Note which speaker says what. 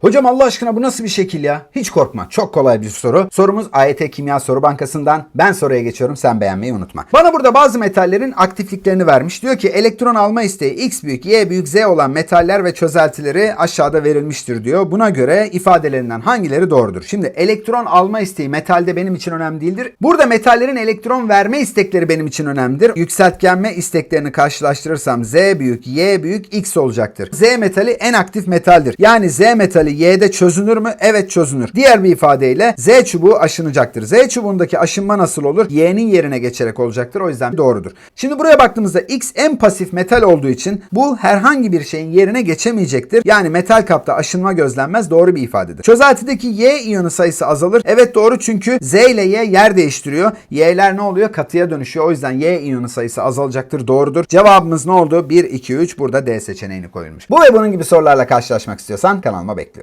Speaker 1: Hocam Allah aşkına bu nasıl bir şekil ya? Hiç korkma. Çok kolay bir soru. Sorumuz AYT Kimya Soru Bankası'ndan. Ben soruya geçiyorum. Sen beğenmeyi unutma. Bana burada bazı metallerin aktifliklerini vermiş. Diyor ki elektron alma isteği X büyük, Y büyük, Z olan metaller ve çözeltileri aşağıda verilmiştir diyor. Buna göre ifadelerinden hangileri doğrudur? Şimdi elektron alma isteği metalde benim için önemli değildir. Burada metallerin elektron verme istekleri benim için önemlidir. Yükseltgenme isteklerini karşılaştırırsam Z büyük, Y büyük, X olacaktır. Z metali en aktif metaldir. Yani Z metali Y'de çözünür mü? Evet çözünür. Diğer bir ifadeyle Z çubuğu aşınacaktır. Z çubuğundaki aşınma nasıl olur? Y'nin yerine geçerek olacaktır. O yüzden doğrudur. Şimdi buraya baktığımızda X en pasif metal olduğu için bu herhangi bir şeyin yerine geçemeyecektir. Yani metal kapta aşınma gözlenmez. Doğru bir ifadedir. Çözeltideki Y iyonu sayısı azalır. Evet doğru çünkü Z ile Y yer değiştiriyor. Y'ler ne oluyor? Katıya dönüşüyor. O yüzden Y iyonu sayısı azalacaktır. Doğrudur. Cevabımız ne oldu? 1, 2, 3. Burada D seçeneğini koyulmuş. Bu ve bunun gibi sorularla karşılaşmak istiyorsan kanalıma bekliyorum.